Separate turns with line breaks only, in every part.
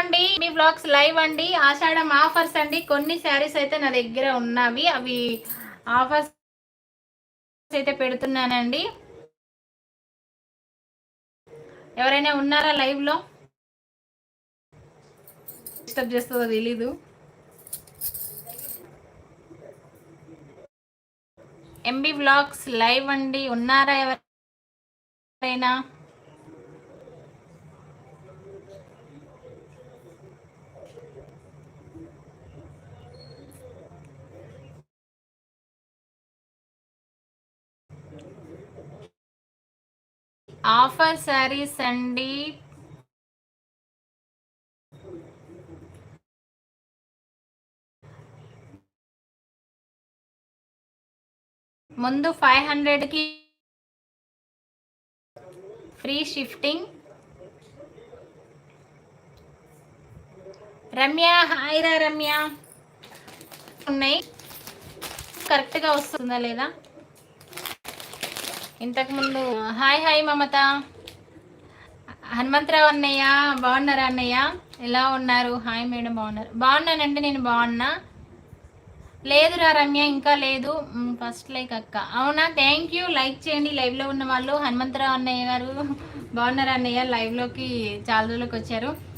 అండి మీ blogs live అండి ఆషాఢం offers అండి. కొన్ని శారీస్ అయితే నా దగ్గర ఉన్నవి. అవి ఆఫర్స్ అయితే పెడుతున్నానండి. ఎవరైనా ఉన్నారా లైవ్లో? డిస్టర్బ్ చేస్తుందో తెలీదు. ఎంబీ బ్లాగ్స్ లైవ్ అండి. ఉన్నారా ఎవరైనా? ఆఫర్ శారీస్ అండి. ముందు ఫైవ్ హండ్రెడ్కి ఫ్రీ షిఫ్టింగ్. రమ్య హాయిరా రమ్య. ఉన్నాయి. కరెక్ట్గా వస్తుందా లేదా? ఇంతకుముందు. హాయ్ హాయ్ మమత. హనుమంతరావు అన్నయ్య బాగున్నారా అన్నయ్య? ఎలా ఉన్నారు? హాయ్ మేడం బాగున్నారు. బాగున్నానండి నేను బాగున్నా? లేదురా రమ్య ఇంకా లేదు. ఫస్ట్ లైక్ అక్క. అవునా? Thank you. లైక్ చేయండి. లైవ్లో ఉన్న వాళ్ళు హనుమంతరావు అన్నయ్య గారు. బాగున్నారా అన్నయ్య? లైవ్లోకి చాలా రోజులకు వచ్చారు.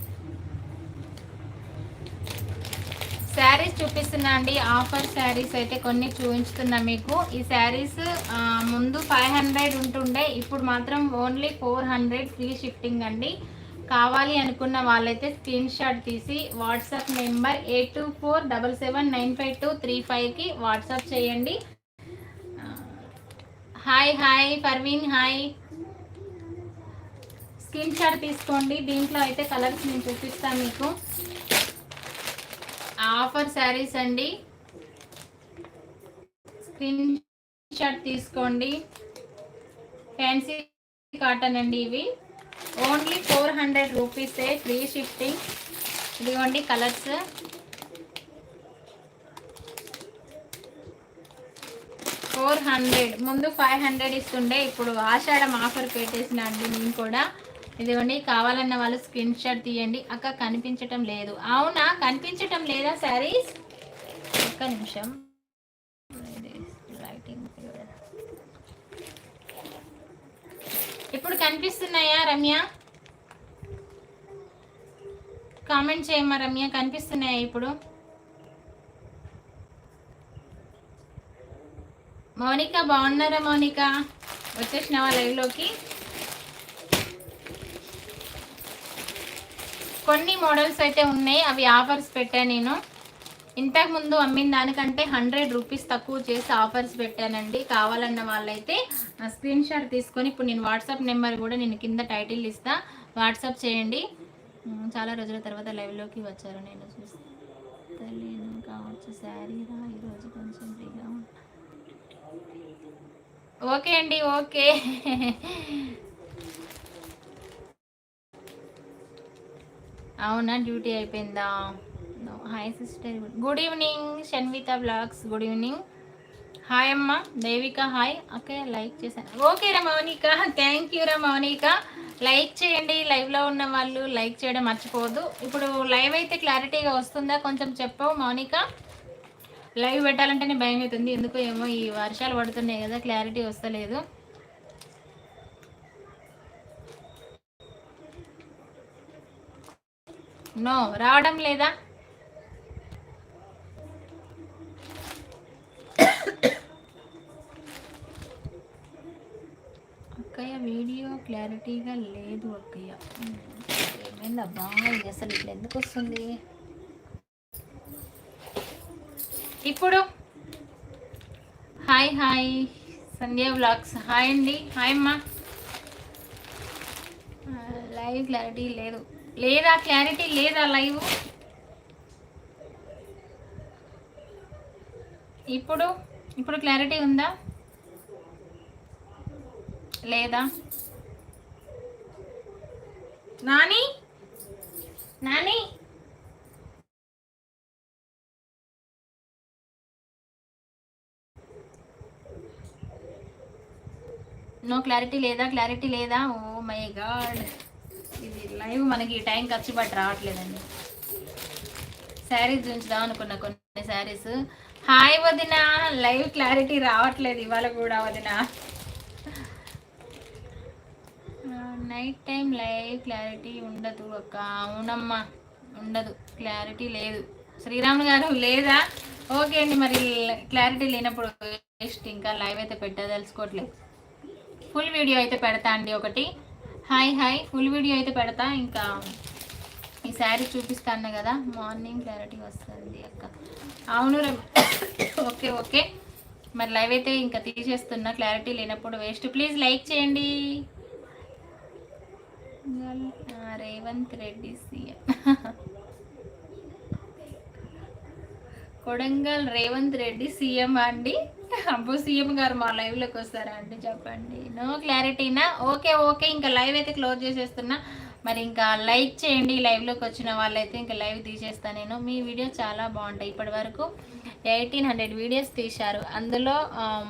శారీస్ చూపిస్తున్నా అండి. ఆఫర్ శారీస్ అయితే కొన్ని చూపించుతున్నా మీకు. ఈ శారీస్ ముందు ఫైవ్ హండ్రెడ్ ఉంటుండే. ఇప్పుడు మాత్రం only four hundred free shifting అండి. కావాలి అనుకున్న వాళ్ళైతే స్క్రీన్ షాట్ తీసి WhatsApp number eight two four double seven nine five two three ఫైవ్కి వాట్సాప్ చేయండి. Hi hi Parveen hi. Screen shot తీసుకోండి. దీంట్లో అయితే కలర్స్ నేను చూపిస్తాను మీకు. ఆఫర్ శారీస్ అండి. స్క్రీన్ షాట్ తీసుకోండి. ఫ్యాన్సీ కాటన్ అండి ఇవి. ఓన్లీ ఫోర్ హండ్రెడ్ రూపీసే ఫ్రీ షిఫ్టింగ్ ఇదిగోండి కలర్స్. Four hundred. ముందు ఫైవ్ హండ్రెడ్ ఇస్తుండే ఇప్పుడు ఆషాఢం ఆఫర్ పెట్టేసిన అండి నేను కూడా. ఇదిగోండి కావాలన్న వాళ్ళు స్క్రీన్ షాట్ తీయండి. అక్క కనిపించటం లేదు. అవునా? కనిపించటం లేదా శారీస్? ఒక్క నిమిషం. ఇప్పుడు కనిపిస్తున్నాయా రమ్య? కామెంట్ చేయమ్మా రమ్య కనిపిస్తున్నాయా ఇప్పుడు? మౌనిక బాగున్నారా మౌనిక? వచ్చేసినావా లైవ్లోకి? కొన్ని మోడల్స్ అయితే ఉన్నాయి అవి ఆఫర్స్ పెట్టాను నేను. ఇంతకు ముందు అమ్మిన దానికంటే హండ్రెడ్ రూపీస్ తక్కువ చేసి ఆఫర్స్ పెట్టానండి. కావాలన్న వాళ్ళైతే స్క్రీన్ షాట్ తీసుకొని ఇప్పుడు నేను వాట్సాప్ నెంబర్ కూడా నేను కింద టైటిల్ ఇస్తా. వాట్సాప్ చేయండి. చాలా రోజుల తర్వాత లైవ్లోకి వచ్చారు నేను చూస్తలేను కావచ్చు శారీ రా ఈరోజు కొంచెం ఫ్రీగా ఓకే అండి ఓకే. అవునా? డ్యూటీ అయిపోయిందా? Hi sister good evening Shanvitha blogs good evening hi అమ్మ. దేవిక హాయ్ ఓకే లైక్ చేశాను. ఓకే రా మౌనిక. థ్యాంక్ యూ రా మౌనిక. లైక్ చేయండి. లైవ్లో ఉన్న వాళ్ళు లైక్ చేయడం మర్చిపోవద్దు. ఇప్పుడు లైవ్ అయితే క్లారిటీగా వస్తుందా? కొంచెం చెప్పవు మౌనిక. లైవ్ పెట్టాలంటేనే భయం అవుతుంది ఎందుకు ఏమో ఈ వర్షాలు పడుతున్నాయి కదా క్లారిటీ వస్తలేదు. నో రావడం లేదా? అక్కయ్య వీడియో క్లారిటీగా లేదు అక్కయ్య. ఏమైందబ్బా ఇది అసలు ఇట్లా ఎందుకు వస్తుంది? ఇప్పుడు hi hi. Sandhya blogs hi అండి. హాయ్ అమ్మా. లైవ్ క్లారిటీ లేదు. లేదా క్లారిటీ లేదా లైవ్ ఇప్పుడు ఇప్పుడు క్లారిటీ ఉందా? లేదా? నాని? నాని? నో క్లారిటీ లేదా క్లారిటీ లేదా? ఓ మై గాడ్ ఇది లైవ్ మనకి ఈ టైం ఖర్చు బట్టి రావట్లేదండి. శారీస్ ఉంచుదాం అనుకున్న కొన్ని శారీస్. హాయ్ వదిన లైవ్ క్లారిటీ రావట్లేదు ఇవాళ కూడా వదిన. నైట్ టైం లైవ్ క్లారిటీ ఉండదు ఒక అవునమ్మా ఉండదు. క్లారిటీ లేదు. శ్రీరాములు గారు లేదా? ఓకే అండి మరి క్లారిటీ లేనప్పుడు వేస్ట్. ఇంకా లైవ్ అయితే పెట్టదలుచుకోవట్లేదు. ఫుల్ వీడియో అయితే పెడతా అండి ఒకటి. Hi hi. ఫుల్ వీడియో అయితే పెడతా. ఇంకా ఈ శారీ చూపిస్తాను కదా. మార్నింగ్ క్లారిటీ వస్తుంది అక్క. అవును ఓకే ఓకే. మరి లైవ్ అయితే ఇంకా తీసేస్తున్నా. క్లారిటీ లేనప్పుడు వేస్ట్. ప్లీజ్ లైక్ చేయండి. రేవంత్ రెడ్డి సీఎం. కొడంగల్ రేవంత్ రెడ్డి సీఎం అండి. అబ్బో సీఎం గారు మా లైవ్లోకి వస్తారా అండి? చెప్పండి. నో? క్లారిటీనా ఓకే ఓకే. ఇంకా లైవ్ అయితే క్లోజ్ చేసేస్తున్నా. మరి ఇంకా లైక్ చేయండి. లైవ్లోకి వచ్చిన వాళ్ళైతే ఇంకా లైవ్ తీసేస్తాను నేను. మీ వీడియో చాలా బాగుంటాయి ఇప్పటి వరకు ఎయిటీన్ హండ్రెడ్ వీడియోస్ తీశారు. అందులో um,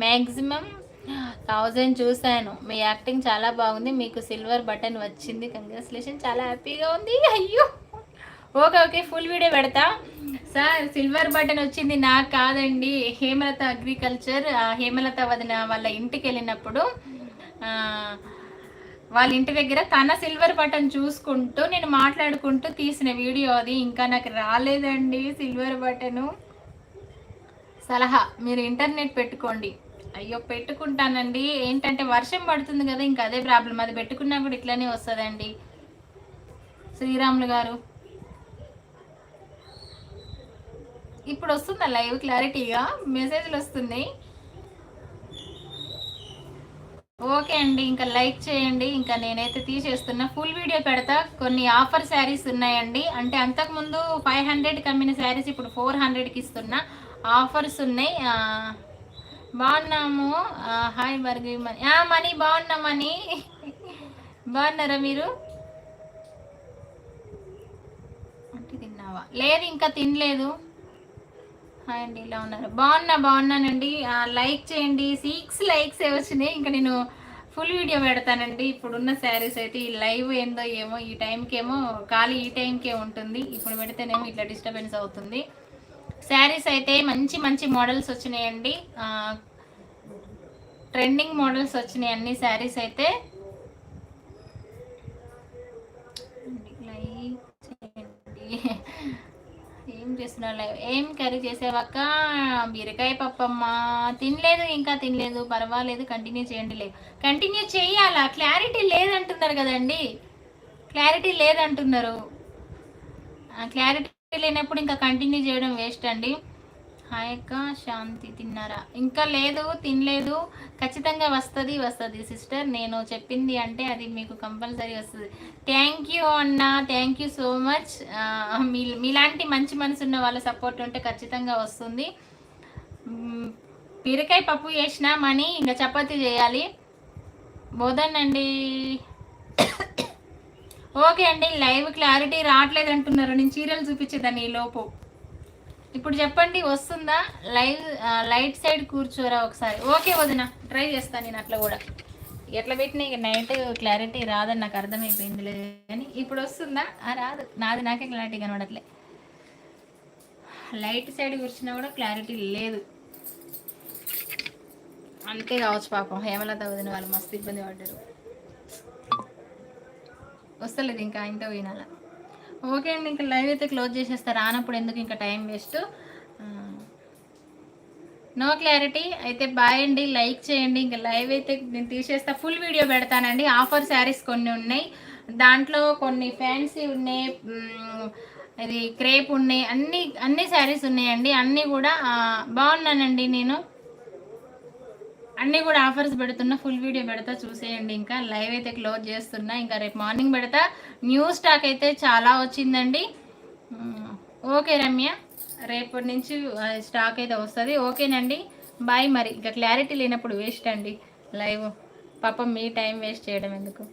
మ్యాక్సిమం థౌజండ్ చూశాను. మీ యాక్టింగ్ చాలా బాగుంది. మీకు సిల్వర్ బటన్ వచ్చింది. కంగ్రాచులేషన్ చాలా హ్యాపీగా ఉంది. అయ్యో! Okay okay. ఫుల్ వీడియో పెడతా. సార్ సిల్వర్ బటన్ వచ్చింది నాకు కాదండి. హేమలత అగ్రికల్చర్ హేమలత వదిన వాళ్ళ ఇంటికి వెళ్ళినప్పుడు వాళ్ళ ఇంటి దగ్గర తన సిల్వర్ బటన్ చూసుకుంటూ నేను మాట్లాడుకుంటూ తీసిన వీడియో అది. ఇంకా నాకు రాలేదండి సిల్వర్ బటను సలహా మీరు ఇంటర్నెట్ పెట్టుకోండి. అయ్యో పెట్టుకుంటానండి. ఏంటంటే వర్షం పడుతుంది కదా ఇంకా అదే ప్రాబ్లం అది పెట్టుకున్నా కూడా ఇట్లానే వస్తుందండి. శ్రీరాములు గారు. ఇప్పుడు వస్తుందా లైవ్ క్లారిటీగా? మెసేజ్లు వస్తున్నాయి. ఓకే అండి ఇంకా లైక్ చేయండి. ఇంకా నేనైతే తీసేస్తున్నా ఫుల్ వీడియో పెడతా. కొన్ని ఆఫర్ శారీస్ ఉన్నాయండి. అంటే అంతకుముందు ఫైవ్ హండ్రెడ్కి అమ్మిన శారీస్ ఇప్పుడు ఫోర్ హండ్రెడ్కి ఇస్తున్నా. ఆఫర్స్ ఉన్నాయి. బాగున్నాము. హాయ్ బర్గి మనీ మనీ బాగున్నా మనీ. బాగున్నారా మీరు? అంటే తిన్నావా? లేదు ఇంకా తినలేదు. హాయ్ అండి ఇలా ఉన్నారు? బాగున్నా బాగున్నానండి. లైక్ చేయండి. సిక్స్ లైక్స్ వచ్చినాయి? ఇంకా నేను ఫుల్ వీడియో పెడతానండి. ఇప్పుడున్న శారీస్ అయితే ఈ లైవ్ ఏందో ఏమో ఈ టైంకేమో ఖాళీ ఈ టైంకే ఉంటుంది. ఇప్పుడు పెడితేనేమో ఇట్లా డిస్టర్బెన్స్ అవుతుంది. శారీస్ అయితే మంచి మంచి మోడల్స్ వచ్చినాయండి. ట్రెండింగ్ మోడల్స్ వచ్చినాయి అన్ని శారీస్ అయితే. లైక్ చేయండి. ఏం చేస్తున్నావు ఏం కర్రీ చేసావక్క బీరకాయ పప్పమ్మ తినలేదు ఇంకా తినలేదు. పర్వాలేదు కంటిన్యూ చేయండి లేదు కంటిన్యూ చేయాలా? క్లారిటీ లేదంటున్నారు కదండి. క్లారిటీ లేదంటున్నారు. క్లారిటీ లేనప్పుడు ఇంకా కంటిన్యూ చేయడం వేస్ట్ అండి. హాయ్ అక్క శాంతి తిన్నారా? ఇంకా లేదు తినలేదు. ఖచ్చితంగా వస్తుంది వస్తుంది సిస్టర్. నేను చెప్పింది అంటే అది మీకు కంపల్సరీ వస్తుంది. థ్యాంక్ యూ అన్న. థ్యాంక్ యూ సో మచ్ మీ మీలాంటి మంచి మనసు ఉన్న వాళ్ళ సపోర్ట్ ఉంటే ఖచ్చితంగా వస్తుంది. బీరకాయ పప్పు చేసిన మనీ ఇంకా చపాతి చేయాలి. బోధనండి ఓకే అండి లైవ్ క్లారిటీ రావట్లేదు అంటున్నారు. నేను చీరలు చూపించేదాన్ని ఈ లోపు. ఇప్పుడు చెప్పండి వస్తుందా? లైవ్ లైట్ సైడ్ కూర్చోరా ఒకసారి. ఓకే వదిన ట్రై చేస్తాను నేను అట్లా కూడా. ఎట్లా పెట్టినా ఇక నైట్ క్లారిటీ రాదని నాకు అర్థమైపోయింది కానీ ఇప్పుడు వస్తుందా? రాదు. నాది నాకే క్లారిటీ కనబడట్లే. లైట్ సైడ్ కూర్చున్నా కూడా క్లారిటీ లేదు. అంతే కావచ్చు పాపం. హేమలత వదిన వాళ్ళు మస్తు ఇబ్బంది పడ్డారు. వస్తలేదు ఇంకా ఇంత వినాల ఓకే అండి ఇంకా లైవ్ అయితే క్లోజ్ చేసేస్తారు రానప్పుడు ఎందుకు ఇంకా టైం వేస్ట్? No clarity. అయితే బాయ్ అండి లైక్ చేయండి. ఇంకా లైవ్ అయితే నేను తీసేస్తా. ఫుల్ వీడియో పెడతానండి. ఆఫర్ శారీస్ కొన్ని ఉన్నాయి. దాంట్లో కొన్ని ఫ్యాన్సీ ఉన్నాయి. అది ఇది క్రేప్ ఉన్నాయి. అన్ని అన్ని శారీస్ ఉన్నాయండి. అన్నీ కూడా బాగున్నానండి నేను. అన్నీ కూడా ఆఫర్స్ పెడుతున్నా ఫుల్ వీడియో పెడతా చూసేయండి ఇంకా. లైవ్ అయితే క్లోజ్ చేస్తున్నా. ఇంకా రేపు మార్నింగ్ పెడతా. న్యూ స్టాక్ అయితే చాలా వచ్చిందండి. ఓకే రమ్య. రేపటి నుంచి స్టాక్ అయితే వస్తుంది. ఓకేనండి. బాయ్ మరి. ఇంకా క్లారిటీ లేనప్పుడు వేస్ట్ అండి. లైవ్ పాపం మీ టైం వేస్ట్ చేయడం ఎందుకు?